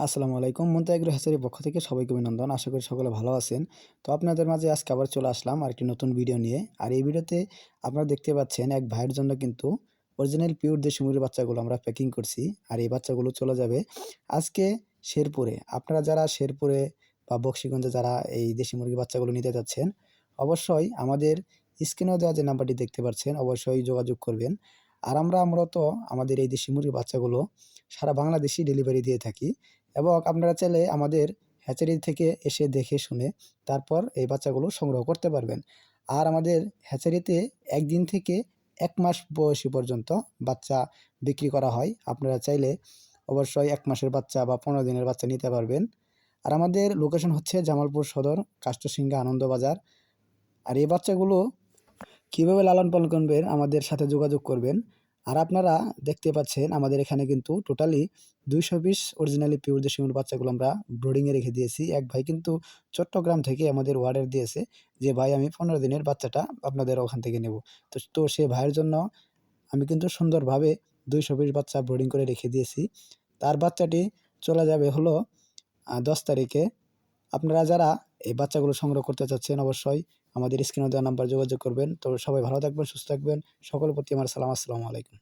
আসসালামু আলাইকুম। মুন্তাইগ্রো হ্যাচারির পক্ষ থেকে সবাইকে অভিনন্দন। আশা করি সকলে ভালো আছেন। তো আপনাদের মাঝে আজকে আবার চলে আসলাম আর একটি নতুন ভিডিও নিয়ে। আর এই ভিডিওতে আপনারা দেখতে পাচ্ছেন এক ভাইয়ের জন্য কিন্তু অরিজিনাল পিওর দেশি মুরগির বাচ্চাগুলো আমরা প্যাকিং করছি। আর এই বাচ্চাগুলো চলে যাবে আজকে শেরপুরে। আপনারা যারা শেরপুরে বা বক্সিগঞ্জে যারা এই দেশি মুরগির বাচ্চাগুলো নিতে যাচ্ছেন, অবশ্যই আমাদের স্ক্রিনেও দেওয়া যে নাম্বারটি দেখতে পাচ্ছেন, অবশ্যই যোগাযোগ করবেন। আর আমরা মূলত আমাদের এই দেশি মুরগির বাচ্চাগুলো সারা বাংলাদেশি ডেলিভারি দিয়ে থাকি এবং আপনারা চাইলে আমাদের হ্যাচারি থেকে এসে দেখে শুনে তারপর এই বাচ্চাগুলো সংগ্রহ করতে পারবেন। আর আমাদের হ্যাচারিতে একদিন থেকে এক মাস বয়সী পর্যন্ত বাচ্চা বিক্রি করা হয়। আপনারা চাইলে অবশ্যই এক মাসের বাচ্চা বা পনেরো দিনের বাচ্চা নিতে পারবেন। আর আমাদের লোকেশন হচ্ছে জামালপুর সদর কাষ্টসিংহা আনন্দবাজার। আর এই বাচ্চাগুলো কীভাবে লালন পালন করবেন, আমাদের সাথে যোগাযোগ করবেন। আর আপনারা দেখতে পাচ্ছেন, আমাদের এখানে কিন্তু টোটালি দুইশো বিশ অরিজিনালি পিওর দেশি বাচ্চাগুলো আমরা ব্রোডিংয়ে রেখে দিয়েছি। এক ভাই কিন্তু চট্টগ্রাম থেকে আমাদের অর্ডার দিয়েছে যে, ভাই, আমি পনেরো দিনের বাচ্চাটা আপনাদের ওখান থেকে নেব। তো তো সে ভাইয়ের জন্য আমি কিন্তু সুন্দরভাবে দুইশো বিশ বাচ্চা ব্রোডিং করে রেখে দিয়েছি। তার বাচ্চাটি চলে যাবে হলো দশ তারিখে। আপনারা যারা এই বাচ্চাগুলো সংগ্রহ করতে চাচ্ছেন অবশ্যই, আমাদের স্ক্রিনে দেওয়া নাম্বার যোগাযোগ করবেন। তো সবাই ভালো থাকবেন, সুস্থ থাকবেন। সকলের প্রতি আমার সালাম, আসসালামু আলাইকুম।